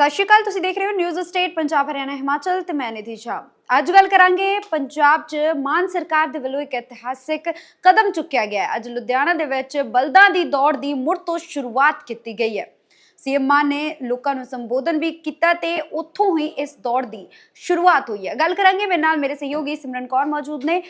ਸਤਿ ਸ਼੍ਰੀ ਅਕਾਲ, ਤੁਸੀਂ ਦੇਖ ਰਹੇ ਹੋ ਨਿਊਜ਼ ਸਟੇਟ ਪੰਜਾਬ, ਹਰਿਆਣਾ, ਹਿਮਾਚਲ ਤੇ ਮੈਂ ਨਿਧੀ ਸ਼ਾਹ ਅੱਜ ਗੱਲ ਕਰਾਂਗੇ ਪੰਜਾਬ 'ਚ ਮਾਨ ਸਰਕਾਰ ਦੇ ਵੱਲੋਂ ਇੱਕ ਇਤਿਹਾਸਿਕ ਕਦਮ ਚੁੱਕਿਆ ਗਿਆ ਹੈ। ਅੱਜ ਲੁਧਿਆਣਾ ਦੇ ਵਿੱਚ ਬਲਦਾਂ ਦੀ ਦੌੜ ਦੀ ਮੁੜ ਤੋਂ ਸ਼ੁਰੂਆਤ ਕੀਤੀ ਗਈ ਹੈ। ਸੀਐਮ ਮਾਨ ਨੇ ਲੋਕਾਂ ਨੂੰ ਸੰਬੋਧਨ ਵੀ ਕੀਤਾ ਤੇ ਉੱਥੋਂ ਹੀ ਇਸ ਦੌੜ ਦੀ ਸ਼ੁਰੂਆਤ ਹੋਈ ਹੈ। ਗੱਲ ਕਰਾਂਗੇ ਮੇਰੇ ਨਾਲ ਮੇਰੇ ਸਹਿਯੋਗੀ ਸਿਮਰਨ ਕੌਰ ਮੌਜੂਦ ਨੇ।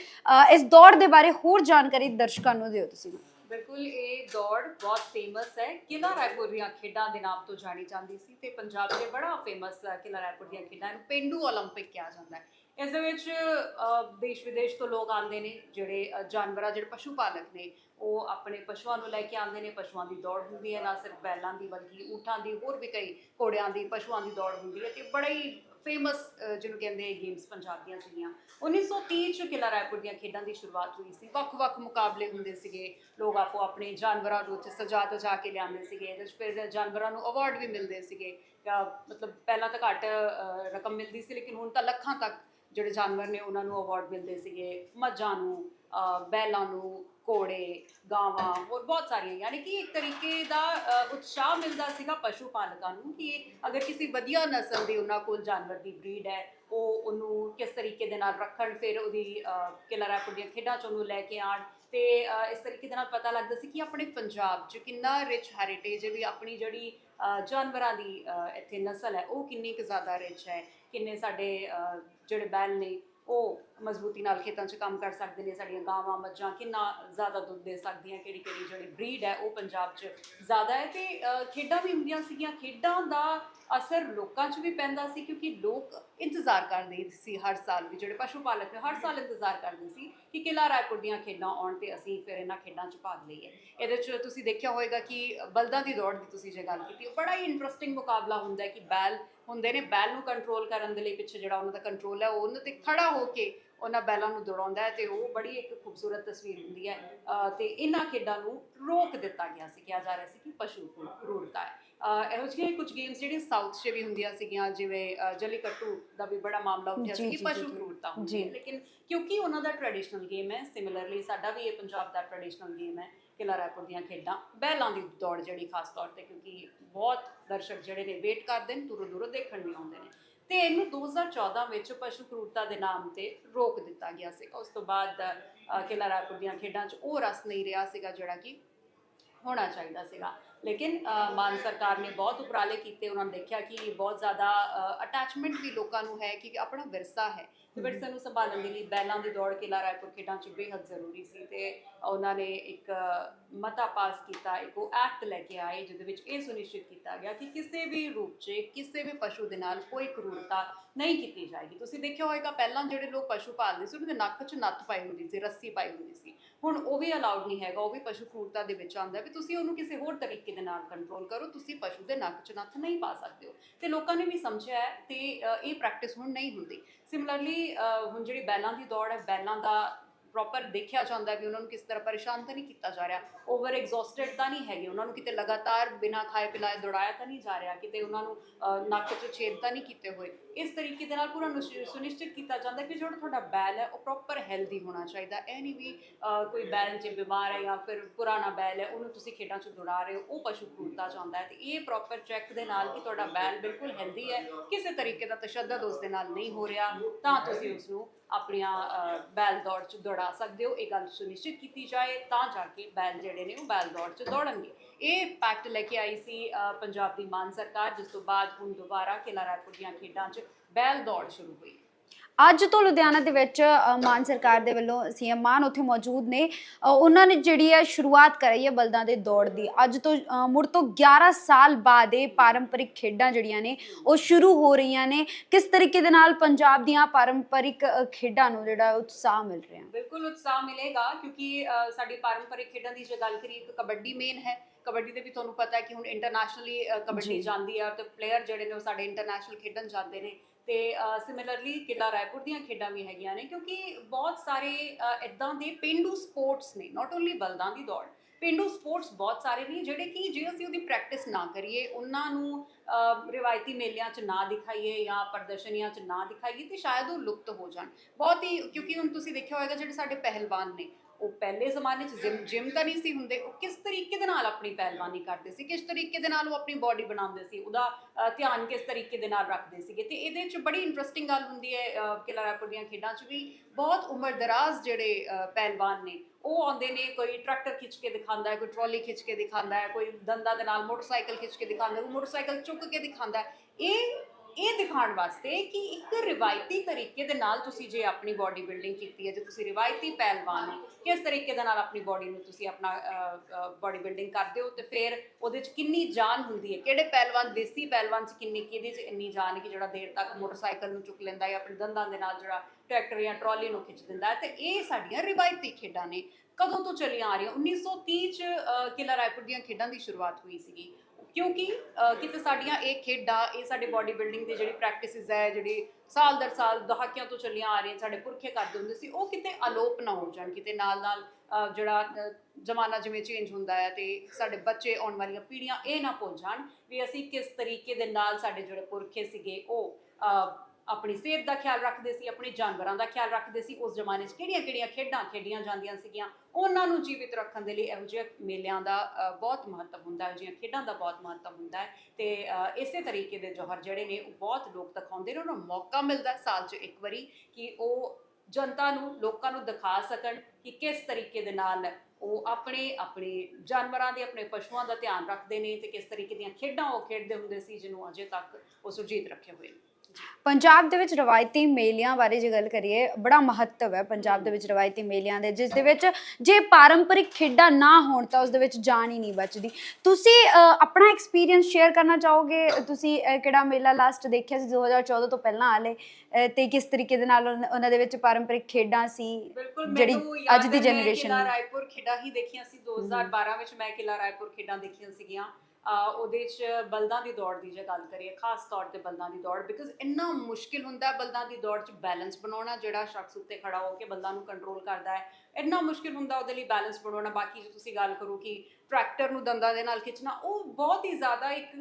ਇਸ ਦੌੜ ਦੇ ਬਾਰੇ ਹੋਰ ਜਾਣਕਾਰੀ ਦਰਸ਼ਕਾਂ ਨੂੰ ਦਿਓ ਤੁਸੀਂ। ਬਿਲਕੁਲ ਇਹ ਦੌੜ ਬਹੁਤ ਫੇਮਸ ਹੈ ਕਿਲਾ ਰਾਏਪੁਰ ਦੀਆਂ ਖੇਡਾਂ ਦੇ ਨਾਮ ਤੋਂ ਜਾਣੀ ਜਾਂਦੀ ਸੀ ਤੇ ਪੰਜਾਬ ਦੇ ਬੜਾ ਫੇਮਸ ਕਿਲਾ ਰਾਏਪੁਰ ਦੀਆਂ ਖੇਡਾਂ ਨੂੰ ਪਿੰਡੂ 올림픽 ਕਿਹਾ ਜਾਂਦਾ ਹੈ ਇਸ ਦੇ ਵਿੱਚ ਅ, ਦੇਸ਼ ਵਿਦੇਸ਼ ਤੋਂ ਲੋਕ ਆਉਂਦੇ ਨੇ ਜਿਹੜੇ ਅ, ਜਾਨਵਰਾਂ ਜਿਹੜੇ ਪਸ਼ੂ ਪਾਲਕ ਨੇ ਉਹ ਆਪਣੇ ਪਸ਼ੂਆਂ ਨੂੰ ਲੈ ਕੇ ਆਉਂਦੇ ਨੇ ਪਸ਼ੂਆਂ ਦੀ ਦੌੜ ਹੁੰਦੀ ਹੈ ਨਾ ਸਿਰਫ ਬੈਲਾਂ ਦੀ ਬਲਕਿ ਊਠਾਂ ਦੀ ਹੋਰ ਵੀ ਕਈ ਘੋੜਿਆਂ ਦੀ ਪਸ਼ੂਆਂ ਦੀ ਦੌੜ ਹੁੰਦੀ ਹੈ ਤੇ ਬੜਾ ਹੀ ਫੇਮਸ ਜਿਹਨੂੰ ਕਹਿੰਦੇ ਗੇਮਸ ਪੰਜਾਬ ਦੀਆਂ ਸੀਗੀਆਂ। 1930 ਚ ਕਿਲਾ ਰਾਏਪੁਰ ਦੀਆਂ ਖੇਡਾਂ ਦੀ ਸ਼ੁਰੂਆਤ ਹੋਈ ਸੀ। ਵੱਖ-ਵੱਖ ਮੁਕਾਬਲੇ ਹੁੰਦੇ ਸੀਗੇ। ਲੋਕ ਆਪੋ ਆਪਣੇ ਜਾਨਵਰਾਂ ਨੂੰ ਉੱਥੇ ਸਜਾ ਤਜਾ ਕੇ ਲਿਆਉਂਦੇ ਸੀਗੇ। ਇਹਦੇ 'ਚ ਫਿਰ ਜਾਨਵਰਾਂ ਨੂੰ ਅਵਾਰਡ ਵੀ ਮਿਲਦੇ ਸੀਗੇ। ਮਤਲਬ ਪਹਿਲਾਂ ਤਾਂ ਘੱਟ ਰਕਮ ਮਿਲਦੀ ਸੀ, ਲੇਕਿਨ ਹੁਣ ਤਾਂ ਲੱਖਾਂ ਤੱਕ ਜਿਹੜੇ ਜਾਨਵਰ ਨੇ ਉਹਨਾਂ ਨੂੰ ਅਵਾਰਡ ਮਿਲਦੇ ਸੀਗੇ। ਮੱਝਾਂ ਨੂੰ ਬੈਲਾਂ ਨੂੰ ਘੋੜੇ ਗਾਵਾਂ ਹੋਰ ਬਹੁਤ ਸਾਰੀਆਂ ਯਾਨੀ ਕਿ ਇੱਕ ਤਰੀਕੇ ਦਾ ਅ, ਉਤਸ਼ਾਹ ਮਿਲਦਾ ਸੀਗਾ ਪਸ਼ੂ ਪਾਲਕਾਂ ਨੂੰ ਕਿ ਅਗਰ ਕਿਸੇ ਵਧੀਆ ਨਸਲ ਦੀ ਉਹਨਾਂ ਕੋਲ ਜਾਨਵਰ ਦੀ ਬਰੀਡ ਹੈ ਉਹ ਉਹਨੂੰ ਕਿਸ ਤਰੀਕੇ ਦੇ ਨਾਲ ਰੱਖਣ ਫਿਰ ਉਹਦੀ ਅ, ਕਿਲਾ ਰਾਏਪੁਰ ਦੀਆਂ ਖੇਡਾਂ 'ਚ ਉਹਨੂੰ ਲੈ ਕੇ ਆਣ ਤੇ ਅ, ਇਸ ਤਰੀਕੇ ਦੇ ਨਾਲ ਪਤਾ ਲੱਗਦਾ ਸੀ ਕਿ ਆਪਣੇ ਪੰਜਾਬ 'ਚ ਕਿੰਨਾ ਰਿਚ ਹੈਰੀਟੇਜ ਹੈ ਵੀ ਆਪਣੀ ਜਿਹੜੀ ਅ, ਜਾਨਵਰਾਂ ਦੀ ਅ, ਇੱਥੇ ਨਸਲ ਹੈ ਉਹ ਕਿੰਨੀ ਕੁ ਜ਼ਿਆਦਾ ਰਿਚ ਹੈ ਕਿੰਨੇ ਸਾਡੇ ਅ, ਜਿਹੜੇ ਬੈਲ ਨੇ ਉਹ ਮਜ਼ਬੂਤੀ ਨਾਲ ਖੇਤਾਂ 'ਚ ਕੰਮ ਕਰ ਸਕਦੇ ਨੇ ਸਾਡੀਆਂ ਗਾਵਾਂ, ਮੱਝਾਂ ਕਿੰਨਾ ਜ਼ਿਆਦਾ ਦੁੱਧ ਦੇ ਸਕਦੀਆਂ ਕਿਹੜੀ ਕਿਹੜੀ ਜਿਹੜੀ ਬਰੀਡ ਹੈ, ਉਹ ਪੰਜਾਬ 'ਚ ਜ਼ਿਆਦਾ ਹੈ। ਤੇ ਖੇਡਾਂ ਵੀ ਹੁੰਦੀਆਂ ਸੀਗੀਆਂ। ਖੇਡਾਂ ਦਾ ਅਸਰ ਲੋਕਾਂ 'ਚ ਵੀ ਪੈਂਦਾ ਸੀ, ਕਿਉਂਕਿ ਲੋਕ ਇੰਤਜ਼ਾਰ ਕਰਦੇ ਸੀ ਹਰ ਸਾਲ ਵੀ, ਜਿਹੜੇ ਪਸ਼ੂ ਪਾਲਕ ਨੇ, ਹਰ ਸਾਲ ਇੰਤਜ਼ਾਰ ਕਰਦੇ ਸੀ ਕਿ ਕਿਲਾ ਰਾਏਪੁਰ ਦੀਆਂ ਖੇਡਾਂ ਆਉਣ ਤੇ ਅਸੀਂ ਫਿਰ ਇਹਨਾਂ ਖੇਡਾਂ 'ਚ ਭਾਗ ਲਈਏ। ਇਹਦੇ 'ਚ ਤੁਸੀਂ ਦੇਖਿਆ ਹੋਵੇਗਾ ਕਿ ਬਲਦਾਂ ਦੀ ਦੌੜ ਦੀ ਤੁਸੀਂ ਜੇ ਗੱਲ ਕੀਤੀ ਬੜਾ ਹੀ ਇੰਟਰਸਟਿੰਗ ਮੁਕਾਬਲਾ ਹੁੰਦਾ ਹੈ ਕਿ ਬੈਲ ਹੁੰਦੇ ਨੇ ਬੈਲ ਨੂੰ ਕੰਟਰੋਲ ਕਰਨ ਦੇ ਲਈ ਪਿੱਛੇ ਜਿਹੜਾ ਉਹਨਾਂ ਦਾ ਕੰਟਰੋਲ ਹੈ, ਉਹ ਉਹਨਾਂ ਤੇ ਖੜਾ ਹੋ ਕੇ ਉਹਨਾਂ ਬੈਲਾਂ ਨੂੰ ਦੌੜਾਉਂਦਾ ਹੈ ਤੇ ਉਹ ਬੜੀ ਇੱਕ ਖੂਬਸੂਰਤ ਤਸਵੀਰ ਹੁੰਦੀ ਹੈ। ਤੇ ਇਹਨਾਂ ਖੇਡਾਂ ਨੂੰ ਰੋਕ ਦਿੱਤਾ ਗਿਆ ਸੀ ਕਿਹਾ ਜਾ ਰਿਹਾ ਸੀ ਕਿ ਪਸ਼ੂ ਕਰੂਰਤਾ ਹੈ। ਇਹੋ ਜਿਹੀਆਂ ਕੁਝ ਗੇਮਸ ਜਿਹੜੀਆਂ ਸਾਊਥ 'ਚ ਵੀ ਹੁੰਦੀਆਂ ਸੀਗੀਆਂ ਜਿਵੇਂ ਜਲੀਕੱਟੂ ਦਾ ਵੀ ਬੜਾ ਮਾਮਲਾ ਉੱਠਿਆ ਸੀ ਕਿ ਪਸ਼ੂ। ਕਰੂਰਤਾ ਹੁੰਦੀ। ਹੈ। ਲੇਕਿਨ ਕਿਉਂਕਿ ਉਹਨਾਂ ਦਾ ਟ੍ਰੈਡੀਸ਼ਨਲ ਗੇਮ ਹੈ ਸਿਮਿਲਰਲੀ ਸਾਡਾ ਵੀ ਇਹ ਪੰਜਾਬ ਦਾ ਟ੍ਰੈਡੀਸ਼ਨਲ ਗੇਮ ਹੈ ਕਿਲਾ ਰਾਏਪੁਰ ਦੀਆਂ ਖੇਡਾਂ। ਬੈਲਾਂ ਦੀ ਦੌੜ ਜਿਹੜੀ ਖਾਸ ਤੌਰ ਤੇ ਕਿਉਂਕਿ ਬਹੁਤ ਦਰਸ਼ਕ ਜਿਹੜੇ ਨੇ ਵੇਟ ਕਰਦੇ ਨੇ ਦੂਰੋਂ ਦੂਰੋਂ ਦੇਖਣ ਵੀ ਆਉਂਦੇ ਨੇ। ਤੇ ਇਹਨੂੰ 2014 ਵਿੱਚ ਪਸ਼ੂ ਕਰੂਰਤਾ ਦੇ ਨਾਮ ਤੇ ਰੋਕ ਦਿੱਤਾ ਗਿਆ ਸੀ ਉਸ ਤੋਂ ਬਾਅਦ ਅ, ਕਿਲਾ ਰਾਏਪੁਰ ਦੀਆਂ ਖੇਡਾਂ 'ਚ ਉਹ ਰਸ ਨਹੀਂ ਰਿਹਾ ਸੀਗਾ ਜਿਹੜਾ ਕਿ ਹੋਣਾ ਚਾਹੀਦਾ ਸੀਗਾ। ਲੇਕਿਨ ਮਾਨ ਸਰਕਾਰ ਨੇ ਬਹੁਤ ਉਪਰਾਲੇ ਕੀਤੇ, ਉਹਨਾਂ ਨੇ ਦੇਖਿਆ ਕਿ ਬਹੁਤ ਜ਼ਿਆਦਾ ਅਟੈਚਮੈਂਟ ਵੀ ਲੋਕਾਂ ਨੂੰ ਹੈ ਕਿ ਆਪਣਾ ਵਿਰਸਾ ਹੈ। ਤੇ ਵਿਰਸੇ ਨੂੰ ਸੰਭਾਲਣ ਦੇ ਲਈ ਬੈਲਾਂ ਦੀ ਦੌੜ ਕਿਲਾ ਰਾਏਪੁਰ ਖੇਡਾਂ 'ਚ ਬੇਹੱਦ ਜ਼ਰੂਰੀ ਸੀ ਤੇ ਉਹਨਾਂ ਨੇ ਇੱਕ ਮਤਾ ਪਾਸ ਕੀਤਾ, ਇੱਕ ਉਹ ਐਕਟ ਲੈ ਕੇ ਆਏ ਜਿਹਦੇ ਵਿੱਚ ਇਹ ਸੁਨਿਸ਼ਚਿਤ ਕੀਤਾ ਗਿਆ ਕਿ ਕਿਸੇ ਵੀ ਰੂਪ 'ਚ, ਕਿਸੇ ਵੀ ਪਸ਼ੂ ਦੇ ਨਾਲ ਕੋਈ ਕਰੂਰਤਾ ਨਹੀਂ ਕੀਤੀ ਜਾਏਗੀ। ਤੁਸੀਂ ਦੇਖਿਆ ਹੋਵੇਗਾ ਪਹਿਲਾਂ ਜਿਹੜੇ ਲੋਕ ਪਸ਼ੂ ਪਾਲਦੇ ਸੀ, ਉਹਨਾਂ ਦੇ ਨੱਕ 'ਚ ਨੱਥ ਪਾਈ ਹੁੰਦੀ ਸੀ, ਰੱਸੀ ਪਾਈ ਹੁੰਦੀ ਸੀ। ਹੁਣ ਉਹ ਵੀ ਅਲਾਉਡ ਨਹੀਂ ਹੈਗਾ, ਉਹ ਵੀ ਪਸ਼ੂ ਕਰੂਰਤਾ ਦੇ ਵਿੱਚ ਆਉਂਦਾ ਵੀ ਤੁਸੀਂ ਉਹਨੂੰ ਕਿਸੇ ਹੋਰ ਤਰੀਕੇ ਦੇ ਨਾਲ ਕੰਟਰੋਲ ਕਰੋ ਤੁਸੀਂ ਪਸ਼ੂ ਦੇ ਨੱਕ 'ਚ ਨੱਥ ਨਹੀਂ ਪਾ ਸਕਦੇ ਹੋ। ਤੇ ਲੋਕਾਂ ਨੇ ਵੀ ਸਮਝਿਆ ਹੈ ਤੇ ਅ, ਇਹ ਪ੍ਰੈਕਟਿਸ ਹੁਣ ਨਹੀਂ ਹੁੰਦੀ। ਸਿਮਿਲਰਲੀ ਹੁਣ ਜਿਹੜੀ ਬੈਲਾਂ ਦੀ ਦੌੜ ਹੈ ਬੈਲਾਂ ਦਾ ਪ੍ਰੋਪਰ ਦੇਖਿਆ ਜਾਂਦਾ ਵੀ ਉਹਨਾਂ ਨੂੰ ਕਿਸ ਤਰ੍ਹਾਂ ਪਰੇਸ਼ਾਨ ਤਾਂ ਨਹੀਂ ਕੀਤਾ ਜਾ ਰਿਹਾ ਓਵਰ ਐਗਜ਼ੌਸਟਡ ਤਾਂ ਨਹੀਂ ਹੈਗੇ, ਉਹਨਾਂ ਨੂੰ ਕਿਤੇ ਲਗਾਤਾਰ ਬਿਨਾਂ ਖਾਏ ਪਿਲਾਏ ਦੌੜਾਇਆ ਤਾਂ ਨਹੀਂ ਜਾ ਰਿਹਾ, ਕਿਤੇ ਉਹਨਾਂ ਨੂੰ ਨੱਕ 'ਚ ਛੇਦ ਤਾਂ ਨਹੀਂ ਕੀਤੇ ਹੋਏ। ਇਸ ਤਰੀਕੇ ਦੇ ਨਾਲ ਪੂਰਾ ਨਿਸ਼- ਸੁਨਿਸ਼ਚਿਤ ਕੀਤਾ ਜਾਂਦਾ ਕਿ ਜਿਹੜਾ ਤੁਹਾਡਾ ਬੈਲ ਹੈ, ਉਹ ਪ੍ਰੋਪਰ ਹੈਲਦੀ ਹੋਣਾ ਚਾਹੀਦਾ। ਇਹ ਨਹੀਂ ਵੀ ਕੋਈ ਬੈਲ 'ਚ ਬਿਮਾਰ ਹੈ ਜਾਂ ਫਿਰ ਪੁਰਾਣਾ ਬੈਲ ਹੈ, ਉਹਨੂੰ ਤੁਸੀਂ ਖੇਡਾਂ 'ਚ ਦੌੜਾ ਰਹੇ ਹੋ, ਉਹ ਪਸ਼ੂ ਕਰੂਰਤਾ ਜਾਂਦਾ ਹੈ। ਤੇ ਇਹ ਪ੍ਰੋਪਰ ਚੈੱਕ ਦੇ ਨਾਲ ਕਿ ਤੁਹਾਡਾ ਬੈਲ ਬਿਲਕੁਲ ਹੈਲਦੀ ਹੈ, ਕਿਸੇ ਤਰੀਕੇ ਦਾ ਤਸ਼ੱਦਦ ਉਸ ਦੇ ਨਾਲ ਨਹੀਂ ਹੋ ਰਿਹਾ, ਤਾਂ ਤੁਸੀਂ ਉਸ ਨੂੰ ਆਪਣੀਆਂ ਬੈਲ ਦੌੜ 'ਚ ਦੌੜਾ ਸਕਦੇ ਹੋ। ਇਹ ਗੱਲ ਸੁਨਿਸ਼ਚਿਤ ਕੀਤੀ ਜਾਏ ਤਾਂ ਜਾ ਕੇ ਬੈਲ ਜਿਹੜੇ ਨੇ ਉਹ ਬੈਲ ਦੌੜ 'ਚ ਦੌੜਨਗੇ। ਇਹ ਪੈਕਟ ਲੈ ਕੇ ਆਈ ਸੀ ਪੰਜਾਬ ਦੀ ਮਾਨ ਸਰਕਾਰ, ਜਿਸ ਤੋਂ ਬਾਅਦ ਹੁਣ ਦੁਬਾਰਾ ਕਿਲਾ ਰਾਏਪੁਰ ਦੀਆਂ ਖੇਡਾਂ 'ਚ ਬੈਲ ਦੌੜ ਸ਼ੁਰੂ ਹੋਈ। ਅੱਜ ਤੋਂ ਲੁਧਿਆਣਾ ਦੇ ਵਿੱਚ ਮਾਨ ਸਰਕਾਰ ਦੇ ਵੱਲੋਂ ਸੀਐਮ ਮਾਨ ਉੱਥੇ ਮੌਜੂਦ ਨੇ। ਉਹਨਾਂ ਨੇ ਜਿਹੜੀ ਹੈ ਸ਼ੁਰੂਆਤ ਕਰਾਈ ਹੈ ਬਲਦਾਂ ਦੇ ਦੌੜ ਦੀ। ਅੱਜ ਤੋਂ ਮੁੜ ਤੋਂ 11 ਸਾਲ ਬਾਅਦ ਇਹ ਪਾਰੰਪਰਿਕ ਖੇਡਾਂ ਜਿਹੜੀਆਂ ਨੇ ਉਹ ਸ਼ੁਰੂ ਹੋ ਰਹੀਆਂ ਨੇ। ਕਿਸ ਤਰੀਕੇ ਦੇ ਨਾਲ ਪੰਜਾਬ ਦੀਆਂ ਪਾਰੰਪਰਿਕ ਖੇਡਾਂ ਨੂੰ ਜਿਹੜਾ ਉਤਸ਼ਾਹ ਮਿਲ ਰਿਹਾ? ਬਿਲਕੁਲ ਉਤਸ਼ਾਹ ਮਿਲੇਗਾ ਕਿਉਂਕਿ ਸਾਡੀ ਪਾਰੰਪਰਿਕ ਖੇਡਾਂ ਦੀ ਜੇ ਗੱਲ ਕਰੀਏ ਕਬੱਡੀ ਮੇਨ ਹੈ। ਕਬੱਡੀ ਦੇ ਵੀ ਤੁਹਾਨੂੰ ਪਤਾ ਹੈ ਕਿ ਹੁਣ ਇੰਟਰਨੈਸ਼ਨਲੀ ਕਬੱਡੀ। ਜਾਂਦੀ ਹੈ ਤੇ ਪਲੇਅਰ ਜਿਹੜੇ ਨੇ ਉਹ ਸਾਡੇ ਇੰਟਰਨੈਸ਼ਨਲ ਖੇਡਣ ਜਾਂਦੇ ਨੇ। ਤੇ ਸਿਮਿਲਰਲੀ ਕਿਲਾ ਰਾਏਪੁਰ ਦੀਆਂ ਖੇਡਾਂ ਵੀ ਹੈਗੀਆਂ ਨੇ, ਕਿਉਂਕਿ ਬਹੁਤ ਸਾਰੇ ਇਦਾਂ ਦੇ ਪਿੰਡੂ ਸਪੋਰਟਸ ਨੇ ਨਾਟ ਓਨਲੀ ਬਲਦਾਂ ਦੀ ਦੌੜ, ਪਿੰਡੂ ਸਪੋਰਟਸ ਬਹੁਤ ਸਾਰੇ ਨੇ, ਜਿਹੜੇ ਕਿ ਜੇ ਅਸੀਂ ਉਹਦੀ ਪ੍ਰੈਕਟਿਸ ਨਾ ਕਰੀਏ, ਉਹਨਾਂ ਨੂੰ ਰਿਵਾਇਤੀ ਮੇਲਿਆਂ 'ਚ ਨਾ ਦਿਖਾਈਏ ਜਾਂ ਪ੍ਰਦਰਸ਼ਨੀਆਂ 'ਚ ਨਾ ਦਿਖਾਈਏ, ਤੇ ਸ਼ਾਇਦ ਉਹ ਲੁਪਤ ਹੋ ਜਾਣ। ਬਹੁਤ ਹੀ, ਕਿਉਂਕਿ ਹੁਣ ਤੁਸੀਂ ਦੇਖਿਆ ਹੋਵੇਗਾ ਜਿਹੜੇ ਸਾਡੇ ਪਹਿਲਵਾਨ ਨੇ ਉਹ ਪਹਿਲੇ ਜ਼ਮਾਨੇ 'ਚ ਜਿਮ ਜਿਮ ਤਾਂ ਨਹੀਂ ਸੀ ਹੁੰਦੇ ਉਹ ਕਿਸ ਤਰੀਕੇ ਦੇ ਨਾਲ ਆਪਣੀ ਪਹਿਲਵਾਨੀ ਕਰਦੇ ਸੀ? ਕਿਸ ਤਰੀਕੇ ਦੇ ਨਾਲ ਉਹ ਆਪਣੀ ਬਾਡੀ ਬਣਾਉਂਦੇ ਸੀ? ਉਹਦਾ ਅ, ਧਿਆਨ ਕਿਸ ਤਰੀਕੇ ਦੇ ਨਾਲ ਰੱਖਦੇ ਸੀਗੇ? ਤੇ ਇਹਦੇ 'ਚ ਬੜੀ ਇੰਟਰਸਟਿੰਗ ਗੱਲ ਹੁੰਦੀ ਹੈ ਅ, ਕਿਲਾ ਰਾਏਪੁਰ ਦੀਆਂ ਖੇਡਾਂ 'ਚ ਵੀ ਬਹੁਤ ਉਮਰ ਦਰਾਜ਼ ਜਿਹੜੇ ਅ, ਪਹਿਲਵਾਨ ਨੇ ਉਹ ਆਉਂਦੇ ਨੇ ਕੋਈ ਟਰੈਕਟਰ ਖਿੱਚ ਕੇ ਦਿਖਾਉਂਦਾ ਹੈ ਕੋਈ ਟਰਾਲੀ ਖਿੱਚ ਕੇ ਦਿਖਾਉਂਦਾ ਹੈ ਕੋਈ ਦੰਦਾਂ ਦੇ ਨਾਲ ਮੋਟਰਸਾਈਕਲ ਖਿੱਚ ਕੇ ਦਿਖਾਉਂਦਾ ਹੈ ਕੋਈ ਮੋਟਰਸਾਈਕਲ ਚੁੱਕ ਕੇ ਦਿਖਾਉਂਦਾ ਹੈ। ਇਹ ਇਹ ਦਿਖਾਉਣ ਵਾਸਤੇ ਕਿ ਇੱਕ ਰਿਵਾਇਤੀ ਤਰੀਕੇ ਦੇ ਨਾਲ ਤੁਸੀਂ ਜੇ ਆਪਣੀ ਬਾਡੀ ਬਿਲਡਿੰਗ ਕੀਤੀ ਹੈ ਜੇ ਤੁਸੀਂ ਰਿਵਾਇਤੀ ਪਹਿਲਵਾਨ ਹੋ ਕਿਸ ਤਰੀਕੇ ਦੇ ਨਾਲ ਆਪਣੀ ਬਾਡੀ ਨੂੰ ਤੁਸੀਂ ਆਪਣਾ ਬਾਡੀ ਬਿਲਡਿੰਗ ਕਰਦੇ ਹੋ ਤੇ ਫਿਰ ਉਹਦੇ ਚ ਕਿੰਨੀ ਜਾਨ ਹੁੰਦੀ ਹੈ? ਕਿਹੜੇ ਪਹਿਲਵਾਨ ਦੇਸੀ ਪਹਿਲਵਾਨ ਚ ਕਿੰਨੀ ਕਿਹਦੇ ਚ ਇੰਨੀ ਜਾਨ ਹੈ ਕਿ ਜਿਹੜਾ ਦੇਰ ਤੱਕ ਮੋਟਰਸਾਈਕਲ ਨੂੰ ਚੁੱਕ ਲੈਂਦਾ ਹੈ ਆਪਣੇ ਦੰਦਾਂ ਦੇ ਨਾਲ ਜਿਹੜਾ ਟਰੈਕਟਰ ਜਾਂ ਟਰਾਲੀ ਨੂੰ ਖਿੱਚ ਦਿੰਦਾ ਹੈ? ਤੇ ਇਹ ਸਾਡੀਆਂ ਰਿਵਾਇਤੀ ਖੇਡਾਂ ਨੇ। ਕਦੋਂ ਤੋਂ ਚੱਲੀਆਂ ਆ ਰਹੀਆਂ? 1930 ਚ ਅ, ਕਿਲ੍ਹਾ ਰਾਏਪੁਰ ਦੀਆਂ ਖੇਡਾਂ ਦੀ ਸ਼ੁਰੂਆਤ ਹੋਈ ਸੀਗੀ। ਕਿਉਂਕਿ ਕਿਤੇ ਸਾਡੀਆਂ ਇਹ ਖੇਡਾਂ, ਇਹ ਸਾਡੇ ਬਾਡੀ ਬਿਲਡਿੰਗ ਦੀ ਜਿਹੜੀ ਪ੍ਰੈਕਟਿਸਿਸ ਹੈ, ਜਿਹੜੀ ਸਾਲ ਦਰ ਸਾਲ ਦਹਾਕਿਆਂ ਤੋਂ ਚੱਲੀਆਂ ਆ ਰਹੀਆਂ, ਸਾਡੇ ਪੁਰਖੇ ਕਰਦੇ ਹੁੰਦੇ ਸੀ, ਉਹ ਕਿਤੇ ਅਲੋਪ ਨਾ ਹੋ ਜਾਣ, ਕਿਤੇ ਨਾਲ ਨਾਲ ਜਿਹੜਾ ਜ਼ਮਾਨਾ ਜਿਵੇਂ ਚੇਂਜ ਹੁੰਦਾ ਹੈ ਤੇ ਸਾਡੇ ਬੱਚੇ ਆਉਣ ਵਾਲੀਆਂ ਪੀੜ੍ਹੀਆਂ ਇਹ ਨਾ ਭੁੱਲ ਜਾਣ ਵੀ ਅਸੀਂ ਕਿਸ ਤਰੀਕੇ ਦੇ ਨਾਲ ਸਾਡੇ ਜਿਹੜੇ ਪੁਰਖੇ ਸੀਗੇ, ਉਹ ਆਪਣੀ ਸਿਹਤ ਦਾ ਖਿਆਲ ਰੱਖਦੇ ਸੀ, ਆਪਣੇ ਜਾਨਵਰਾਂ ਦਾ ਖਿਆਲ ਰੱਖਦੇ ਸੀ। ਉਸ ਜ਼ਮਾਨੇ 'ਚ ਕਿਹੜੀਆਂ-ਕਿਹੜੀਆਂ ਖੇਡਾਂ ਖੇਡੀਆਂ ਜਾਂਦੀਆਂ ਸੀਗੀਆਂ? ਉਹਨਾਂ ਨੂੰ ਜੀਵਿਤ ਰੱਖਣ ਦੇ ਲਈ ਇਹੋ ਜਿਹੇ ਮੇਲਿਆਂ ਦਾ ਬਹੁਤ ਮਹੱਤਵ ਹੁੰਦਾ ਹੈ ਜਿਹੀਆਂ ਖੇਡਾਂ ਦਾ ਬਹੁਤ ਮਹੱਤਵ ਹੁੰਦਾ ਹੈ। ਤੇ ਇਸੇ ਤਰੀਕੇ ਦੇ ਜੋਹਰ ਜਿਹੜੇ ਨੇ, ਉਹ ਬਹੁਤ ਲੋਕ ਦਿਖਾਉਂਦੇ ਨੇ, ਉਹਨਾਂ ਨੂੰ ਮੌਕਾ ਮਿਲਦਾ ਸਾਲ 'ਚ ਇੱਕ ਵਾਰੀ ਕਿ ਉਹ ਜਨਤਾ ਨੂੰ, ਲੋਕਾਂ ਨੂੰ ਦਿਖਾ ਸਕਣ ਕਿ ਕਿਸ ਤਰੀਕੇ ਦੇ ਨਾਲ ਉਹ ਆਪਣੇ ਆਪਣੇ ਜਾਨਵਰਾਂ ਦੇ, ਆਪਣੇ ਪਸ਼ੂਆਂ ਦਾ ਧਿਆਨ ਰੱਖਦੇ ਨੇ ਤੇ ਕਿਸ ਤਰੀਕੇ ਦੀਆਂ ਖੇਡਾਂ ਉਹ ਖੇਡਦੇ ਹੁੰਦੇ ਸੀ, ਜਿਹਨੂੰ ਅਜੇ ਤੱਕ ਉਹ ਸੁਰਜੀਤ ਰੱਖੇ ਹੋਏ ਨੇ। ਪੰਜਾਬ ਦੇ ਵਿੱਚ ਰਵਾਇਤੀ ਮੇਲਿਆਂ ਬਾਰੇ ਜੇ ਗੱਲ ਕਰੀਏ ਬੜਾ ਮਹੱਤਵ ਹੈ ਪੰਜਾਬ ਦੇ ਵਿੱਚ ਰਵਾਇਤੀ ਮੇਲਿਆਂ ਦੇ ਜਿਸ ਦੇ ਵਿੱਚ ਜੇ ਪਾਰੰਪਰਿਕ ਖੇਡਾਂ ਨਾ ਹੋਣ ਤਾਂ ਉਸ ਦੇ ਵਿੱਚ ਜਾਨ ਹੀ ਨਹੀਂ ਬਚਦੀ। ਤੁਸੀਂ ਆਪਣਾ ਐਕਸਪੀਰੀਅੰਸ ਸ਼ੇਅਰ ਕਰਨਾ ਚਾਹੋਗੇ? ਤੁਸੀਂ ਕਿਹੜਾ ਮੇਲਾ ਲਾਸਟ ਦੇਖਿਆ ਸੀ 2014 ਤੋਂ ਪਹਿਲਾਂ ਆਲੇ ਅ, ਤੇ ਕਿਸ ਤਰੀਕੇ ਦੇ ਨਾਲ ਉਹਨਾਂ ਦੇ ਵਿੱਚ ਪਾਰੰਪਰਿਕ ਖੇਡਾਂ ਸੀ? ਜਿਹੜੀ ਅੱਜ ਦੀ ਕਿਲ੍ਹਾ ਨੂੰ। ਰਾਏਪੁਰ ਖੇਡਾਂ ਹੀ ਦੇਖੀਆਂ ਸੀ 2012 ਵਿੱਚ ਮੈਂ ਕਿਲਾ ਰਾਏਪੁਰ ਖੇਡਾਂ ਦੇਖੀਆਂ ਸੀਗੀਆਂ। ਉਹਦੇ ਚ ਬਲਦਾਂ ਦੀ ਦੌੜ ਦੀ ਜੇ ਗੱਲ ਕਰੀਏ, ਖਾਸ ਤੌਰ ਤੇ ਬਲਦਾਂ ਦੀ ਦੌੜ ਬਿਕਾਜ਼ ਇੰਨਾ ਮੁਸ਼ਕਿਲ ਹੁੰਦਾ ਬਲਦਾਂ ਦੀ ਦੌੜ ਚ ਬੈਲੈਂਸ ਬਣਾਉਣਾ, ਜਿਹੜਾ ਸ਼ਖਸ ਉੱਤੇ ਖੜਾ ਹੋ ਕੇ ਬਲਦਾਂ ਨੂੰ ਕੰਟਰੋਲ ਕਰਦਾ ਹੈ। ਇੰਨਾ ਮੁਸ਼ਕਿਲ ਹੁੰਦਾ ਉਹਦੇ ਲਈ ਬੈਲੈਂਸ ਬਣਾਉਣਾ, ਬਾਕੀ ਜੇ ਤੁਸੀਂ ਗੱਲ ਕਰੋ ਕਿ ਟਰੈਕਟਰ ਨੂੰ ਦੰਦਾਂ ਦੇ ਨਾਲ ਖਿੱਚਣਾ, ਉਹ ਬਹੁਤ ਹੀ ਜ਼ਿਆਦਾ ਇੱਕ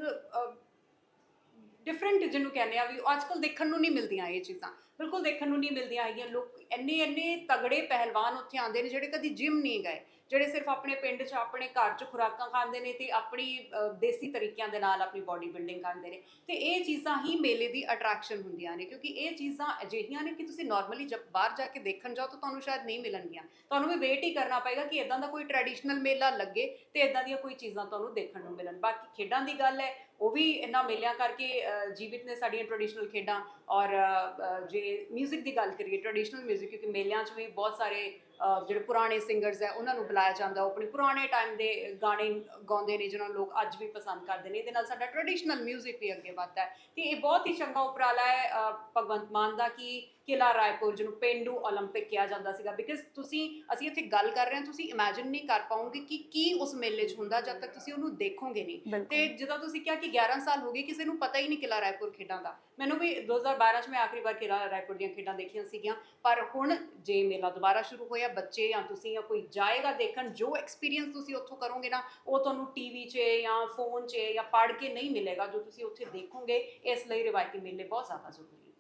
ਡਿਫਰੈਂਟ ਜਿਹਨੂੰ ਕਹਿੰਦੇ ਆ ਵੀ ਅੱਜ ਕੱਲ ਦੇਖਣ ਨੂੰ ਨਹੀਂ ਮਿਲਦੀਆਂ ਇਹ ਚੀਜ਼ਾਂ। ਬਿਲਕੁਲ ਦੇਖਣ ਨੂੰ ਨਹੀਂ ਮਿਲਦੀਆਂ ਹੈਗੀਆਂ। ਲੋਕ ਇੰਨੇ ਇੰਨੇ ਤਗੜੇ ਪਹਿਲਵਾਨ ਉੱਥੇ ਆਉਂਦੇ ਨੇ ਜਿਹੜੇ ਕਦੀ ਜਿਮ ਨਹੀਂ ਗਏ। ਜਿਹੜੇ ਸਿਰਫ ਆਪਣੇ ਪਿੰਡ 'ਚ ਆਪਣੇ ਘਰ 'ਚ ਖੁਰਾਕਾਂ ਖਾਂਦੇ ਨੇ ਤੇ ਆਪਣੀ ਅ, ਦੇਸੀ ਤਰੀਕਿਆਂ ਦੇ ਨਾਲ ਆਪਣੀ ਬਾਡੀ ਬਿਲਡਿੰਗ ਕਰਦੇ ਨੇ ਤੇ ਇਹ ਚੀਜ਼ਾਂ ਹੀ ਮੇਲੇ ਦੀ ਅਟਰੈਕਸ਼ਨ ਹੁੰਦੀਆਂ ਨੇ ਕਿਉਂਕਿ ਇਹ ਚੀਜ਼ਾਂ ਅਜਿਹੀਆਂ ਨੇ ਕਿ ਤੁਸੀਂ ਨਾਰਮਲੀ ਜਦ ਬਾਹਰ ਜਾ ਕੇ ਦੇਖਣ ਜਾਓ ਤਾਂ ਤੁਹਾਨੂੰ ਸ਼ਾਇਦ ਨਹੀਂ ਮਿਲਣਗੀਆਂ ਤੁਹਾਨੂੰ ਵੀ ਵੇਟ ਹੀ ਕਰਨਾ ਪਏਗਾ ਕਿ ਇਦਾਂ ਦਾ ਕੋਈ ਟ੍ਰੈਡੀਸ਼ਨਲ ਮੇਲਾ ਲੱਗੇ ਤੇ ਇਦਾਂ ਦੀਆਂ ਕੋਈ ਚੀਜ਼ਾਂ ਤੁਹਾਨੂੰ ਦੇਖਣ ਨੂੰ ਮਿਲਣ ਬਾਕੀ ਖੇਡਾਂ ਦੀ ਗੱਲ ਹੈ ਉਹ ਵੀ ਇਹਨਾਂ ਮੇਲਿਆਂ ਕਰਕੇ ਅ, ਜੀਵਿਤ ਨੇ ਸਾਡੀਆਂ ਟ੍ਰੈਡੀਸ਼ਨਲ ਖੇਡਾਂ ਔਰ ਅ, ਅ, ਜੇ 뮤직 ਦੀ ਗੱਲ ਕਰੀਏ ਟ੍ਰੈਡੀਸ਼ਨਲ 뮤직 ਕਿਉਂਕਿ ਮੇਲਿਆਂ 'ਚ ਵੀ ਬਹੁਤ ਸਾਰੇ ਅ, ਜਿਹੜੇ ਪੁਰਾਣੇ ਸਿੰਗਰਸ ਹੈ, ਉਹਨਾਂ ਨੂੰ ਬੁਲਾਇਆ ਜਾਂਦਾ। ਉਹ ਆਪਣੇ ਪੁਰਾਣੇ ਟਾਈਮ ਦੇ ਗਾਣੇ ਗਾਉਂਦੇ ਨੇ ਜਿਹਨਾਂ ਨੂੰ ਲੋਕ ਅੱਜ ਵੀ ਪਸੰਦ ਕਰਦੇ ਨੇ। ਇਹਦੇ ਨਾਲ ਸਾਡਾ ਟ੍ਰੈਡੀਸ਼ਨਲ 뮤직 ਵੀ ਅੱਗੇ ਵੱਧਦਾ ਹੈ। ਤੇ ਇਹ ਬਹੁਤ ਹੀ ਚੰਗਾ ਉਪਰਾਲਾ ਹੈ ਭਗਵੰਤ ਮਾਨ ਦਾ, ਕਿ ਕਿਲਾ ਰਾਏਪੁਰ ਜਿਹਨੂੰ ਪੇਂਡੂ 올림픽 ਕਿਹਾ ਜਾਂਦਾ ਸੀਗਾ ਬਿਕਾਜ਼ ਤੁਸੀਂ ਅਸੀਂ ਇੱਥੇ ਗੱਲ ਕਰ ਰਹੇ ਹਾਂ ਤੁਸੀਂ ਇਮੇਜਿਨ ਨਹੀਂ ਕਰ ਪਾਓਗੇ ਕਿ ਕੀ ਉਸ ਮੇਲੇ 'ਚ ਹੁੰਦਾ ਜਦ ਤੱਕ ਤੁਸੀਂ ਉਹਨੂੰ ਦੇਖੋਗੇ ਨਹੀਂ ਤੇ ਬਿਲਕੁਲ ਜਦੋਂ ਤੁਸੀਂ ਕਿਹਾ ਕਿ 11 ਸਾਲ ਹੋ ਗਏ ਕਿਸੇ ਨੂੰ ਪਤਾ ਹੀ ਨਹੀਂ ਕਿਲਾ ਰਾਏਪੁਰ ਖੇਡਾਂ ਦਾ ਮੈਨੂੰ ਵੀ 2012 ਚ ਮੈਂ ਆਖਰੀ ਵਾਰ ਕਿਲਾ ਰਾਏਪੁਰ ਦੀਆਂ ਖੇਡਾਂ ਦੇਖੀਆਂ ਸੀਗੀਆਂ ਪਰ ਹੁਣ ਜੇ ਮੇਲਾ ਦੁਬਾਰਾ ਸ਼ੁਰੂ ਹੋਇਆ ਬੱਚੇ ਜਾਂ ਤੁਸੀਂ ਜਾਂ ਕੋਈ ਜਾਏਗਾ ਦੇਖਣ ਜੋ ਐਕਸਪੀਰੀਅੰਸ ਤੁਸੀਂ ਉੱਥੋਂ ਕਰੋਗੇ ਨਾ ਉਹ ਤੁਹਾਨੂੰ ਟੀਵੀ 'ਚ ਜਾਂ ਫੋਨ 'ਚ ਜਾਂ ਪੜ੍ਹ ਕੇ ਨਹੀਂ ਮਿਲੇਗਾ ਜੋ ਤੁਸੀਂ ਉੱਥੇ ਦੇਖੋਗੇ ਇਸ ਲਈ ਰਿਵਾਇਤੀ ਮੇਲੇ ਬਹੁਤ ਜ਼ਿਆਦਾ ਜ਼ਰੂਰੀ ਨੇ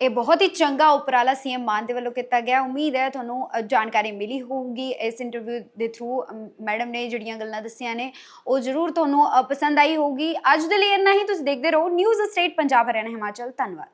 ਇਹ ਬਹੁਤ ਹੀ ਚੰਗਾ ਉਪਰਾਲਾ ਸੀਐਮ ਮਾਨ ਦੇ ਵੱਲੋਂ ਕੀਤਾ ਗਿਆ। ਉਮੀਦ ਹੈ ਤੁਹਾਨੂੰ ਜਾਣਕਾਰੀ ਮਿਲੀ ਹੋਊਗੀ ਇਸ ਇੰਟਰਵਿਊ ਦੇ ਥਰੂ ਮੈਡਮ ਨੇ ਜਿਹੜੀਆਂ ਗੱਲਾਂ ਦੱਸੀਆਂ ਨੇ, ਉਹ ਜ਼ਰੂਰ ਤੁਹਾਨੂੰ ਪਸੰਦ ਆਈ ਹੋਊਗੀ। ਅੱਜ ਦੇ ਲਈ ਇੰਨਾ ਹੀ, ਤੁਸੀਂ ਦੇਖਦੇ ਰਹੋ। News state Punjab, Haryana, Himachal. ਧੰਨਵਾਦ।